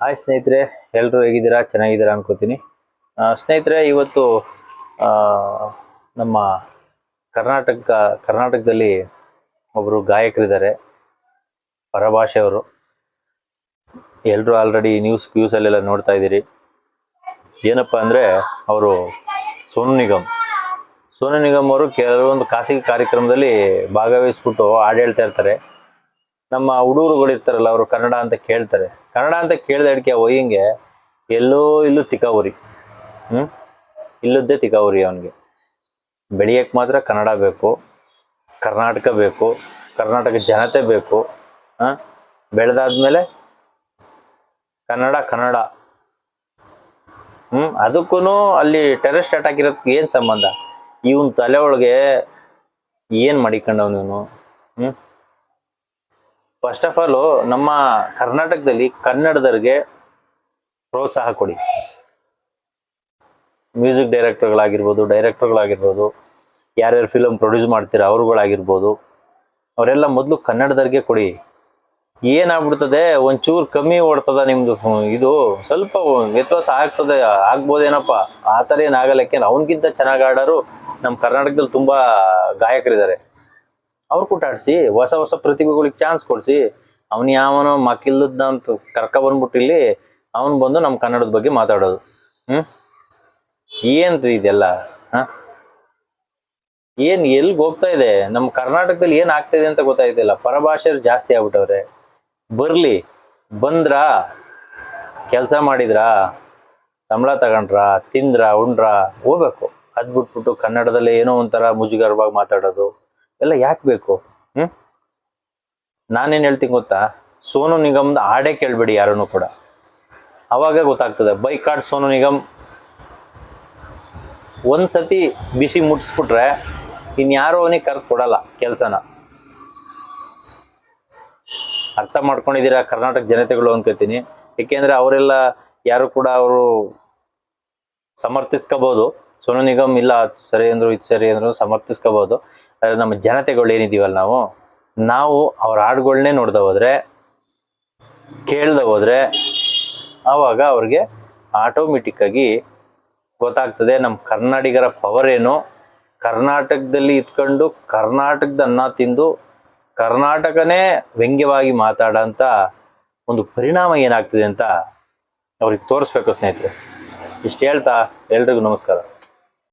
Hi ಸ್ನೇಹಿತರೆ ಎಲ್ಲರೂ ಹೇಗಿದ್ದೀರಾ? ಚೆನ್ನಾಗಿದ್ದೀರಾ ಅನ್ಕೋತೀನಿ. ಸ್ನೇಹಿತರೆ, ಇವತ್ತು ನಮ್ಮ ಕರ್ನಾಟಕ, ಕರ್ನಾಟಕದಲ್ಲಿ ಒಬ್ಬರು ಗಾಯಕರಿದ್ದಾರೆ. ಪರಭಾಷೆಯವರು. ಎಲ್ಲರೂ ಆಲ್ರೆಡಿ ನ್ಯೂಸ್ ಕ್ಯೂಸಲ್ಲೆಲ್ಲ ನೋಡ್ತಾ ಇದ್ದೀರಿ. ಏನಪ್ಪ ಅಂದರೆ, ಅವರು ಸೋನು ನಿಗಮ್. ಸೋನು ನಿಗಮ್ ಅವರು ಕೆಲವೊಂದು ಖಾಸಗಿ ಕಾರ್ಯಕ್ರಮದಲ್ಲಿ ಭಾಗವಹಿಸ್ಬಿಟ್ಟು ಹಾಡು ಹೇಳ್ತಾ ಇರ್ತಾರೆ. ನಮ್ಮ ಹುಡುಗರುಗಳು ಇರ್ತಾರಲ್ಲ, ಅವರು ಕನ್ನಡ ಅಂತ ಕೇಳ್ತಾರೆ. ಕನ್ನಡ ಅಂತ ಕೇಳಿದ ಅಡಿಕೆ ಒಯ್ಯಂಗೆ ಎಲ್ಲೋ ಇಲ್ಲೂ ತಿಕಾವುರಿ. ಹ್ಞೂ ಇಲ್ಲದ್ದೇ ತಿಕಾವುರಿ ಅವನಿಗೆ. ಬೆಳೆಯಕ್ಕೆ ಮಾತ್ರ ಕನ್ನಡ ಬೇಕು, ಕರ್ನಾಟಕ ಬೇಕು, ಕರ್ನಾಟಕ ಜನತೆ ಬೇಕು, ಹಾಂ? ಬೆಳೆದಾದ್ಮೇಲೆ ಕನ್ನಡ ಕನ್ನಡ. ಹ್ಞೂ ಅದಕ್ಕೂ ಅಲ್ಲಿ ಟೆರರಿಸ್ಟ್ ಅಟ್ಯಾಕ್ ಇರೋದಕ್ಕೆ ಏನು ಸಂಬಂಧ? ಇವನ್ ತಲೆ ಒಳಗೆ ಏನು ಮಾಡಿಕೊಂಡವ್ ನೀನು ಹ್ಞೂ ಫಸ್ಟ್ ಆಫ್ ಆಲ್ ನಮ್ಮ ಕರ್ನಾಟಕದಲ್ಲಿ ಕನ್ನಡದರಿಗೆ ಪ್ರೋತ್ಸಾಹ ಕೊಡಿ. ಮ್ಯೂಸಿಕ್ ಡೈರೆಕ್ಟರ್ಗಳಾಗಿರ್ಬೋದು ಡೈರೆಕ್ಟರ್ಗಳಾಗಿರ್ಬೋದು ಯಾರ್ಯಾರು ಫಿಲಮ್ ಪ್ರೊಡ್ಯೂಸ್ ಮಾಡ್ತೀರ, ಅವ್ರುಗಳಾಗಿರ್ಬೋದು, ಅವರೆಲ್ಲ ಮೊದಲು ಕನ್ನಡದರಿಗೆ ಕೊಡಿ. ಏನಾಗ್ಬಿಡ್ತದೆ, ಒಂಚೂರು ಕಮ್ಮಿ ಓಡ್ತದ ನಿಮ್ದು ಇದು ಸ್ವಲ್ಪ ವ್ಯತ್ಯಾಸ ಆಗ್ತದೆ, ಆಗ್ಬೋದೇನಪ್ಪ? ಆ ಥರ ಏನಾಗಲ್ಲ ಯಾಕೆಂದ್ರೆ ಅವನಿಗಿಂತ ಚೆನ್ನಾಗಿ ಆಡೋರು ನಮ್ಮ ಕರ್ನಾಟಕದಲ್ಲಿ ತುಂಬಾ ಗಾಯಕರಿದ್ದಾರೆ. ಅವ್ರು ಕೂಟಾಡ್ಸಿ, ಹೊಸ ಹೊಸ ಪ್ರತಿಭೆಗಳಿಗೆ ಚಾನ್ಸ್ ಕೊಡಿಸಿ, ಅವ್ನು ಯಾವನೋ ಮಕ್ಕಿಲ್ಲದ ಅಂತ ಕರ್ಕ ಬಂದ್ಬಿಟ್ಟು ಇಲ್ಲಿ ಅವನು ಬಂದು ನಮ್ಮ ಕನ್ನಡದ ಬಗ್ಗೆ ಮಾತಾಡೋದು. ಹ್ಮ್? ಏನ್ರಿ ಇದೆಲ್ಲ? ಹ? ಏನ್ ಎಲ್ಲಿಗೆ ಹೋಗ್ತಾ ಇದೆ? ನಮ್ಮ ಕರ್ನಾಟಕದಲ್ಲಿ ಏನ್ ಆಗ್ತಾ ಇದೆ ಅಂತ ಗೊತ್ತಾಗ್ತಿಲ್ಲ ಪರಭಾಷೆರು ಜಾಸ್ತಿ ಆಗ್ಬಿಟ್ಟವ್ರೆ. ಬರಲಿ, ಬಂದ್ರಾ? ಕೆಲಸ ಮಾಡಿದ್ರಾ? ಸಂಬಳ ತಗೊಂಡ್ರ? ತಿಂದ್ರ? ಉಂಡ್ರ? ಹೋಗ್ಬೇಕು. ಅದ್ಬಿಟ್ಬಿಟ್ಟು ಕನ್ನಡದಲ್ಲಿ ಏನೋ ಒಂಥರ ಮುಜುಗರವಾಗಿ ಮಾತಾಡೋದು. ಎಲ್ಲ ಯಾಕೆ ಬೇಕು? ಹ್ಮ್? ನಾನೇನ್ ಹೇಳ್ತೀನಿ ಗೊತ್ತಾ? ಸೋನು ನಿಗಮ್ದ ಹಾಡೇ ಕೇಳ್ಬೇಡಿ ಯಾರನ್ನು ಕೂಡ. ಅವಾಗ ಗೊತ್ತಾಗ್ತದೆ. ಬೈಕಾಟ್ ಸೋನು ನಿಗಮ್. ಒಂದ್ಸತಿ ಬಿಸಿ ಮುಟ್ಸ್ಬಿಟ್ರೆ ಇನ್ಯಾರೋ ಅವನಿಗೆ ಕರ್ದು ಕೊಡಲ್ಲ ಕೆಲ್ಸನ. ಅರ್ಥ ಮಾಡ್ಕೊಂಡಿದ್ದೀರಾ? ಕರ್ನಾಟಕ ಜನತೆಗಳು ಅನ್ಕೋತೀನಿ ಏಕೆಂದ್ರೆ ಅವರೆಲ್ಲ ಯಾರು ಕೂಡ ಅವರು ಸಮರ್ಥಿಸ್ಕೋಬಹುದು ಸೋನು ನಿಗಮ್ ಇಲ್ಲ, ಸರಿ ಅಂದ್ರು ಇದು ಸರಿ ಅಂದ್ರು ಸಮರ್ಥಿಸ್ಕೋಬಹುದು ಆದರೆ ನಮ್ಮ ಜನತೆಗಳು ಏನಿದೀವಲ್ಲ ನಾವು ನಾವು ಅವ್ರ ಹಾಡುಗಳನ್ನೇ ನೋಡ್ದ ಹೋದ್ರೆ ಕೇಳ್ದ ಹೋದ್ರೆ ಆವಾಗ ಅವ್ರಿಗೆ ಆಟೋಮೆಟಿಕ್ ಆಗಿ ಗೊತ್ತಾಗ್ತದೆ ನಮ್ಮ ಕನ್ನಡಿಗರ ಪವರ್ ಏನು. ಕರ್ನಾಟಕದಲ್ಲಿ ಇದ್ಕೊಂಡು ಕರ್ನಾಟಕದ ಅನ್ನ ತಿಂದು ಕರ್ನಾಟಕನೇ ವ್ಯಂಗ್ಯವಾಗಿ ಮಾತಾಡೋಂಥ ಒಂದು ಪರಿಣಾಮ ಏನಾಗ್ತದೆ ಅಂತ ಅವ್ರಿಗೆ ತೋರಿಸ್ಬೇಕು ಸ್ನೇಹಿತರೆ. ಇಷ್ಟು ಹೇಳ್ತಾ ಎಲ್ರಿಗೂ ನಮಸ್ಕಾರ.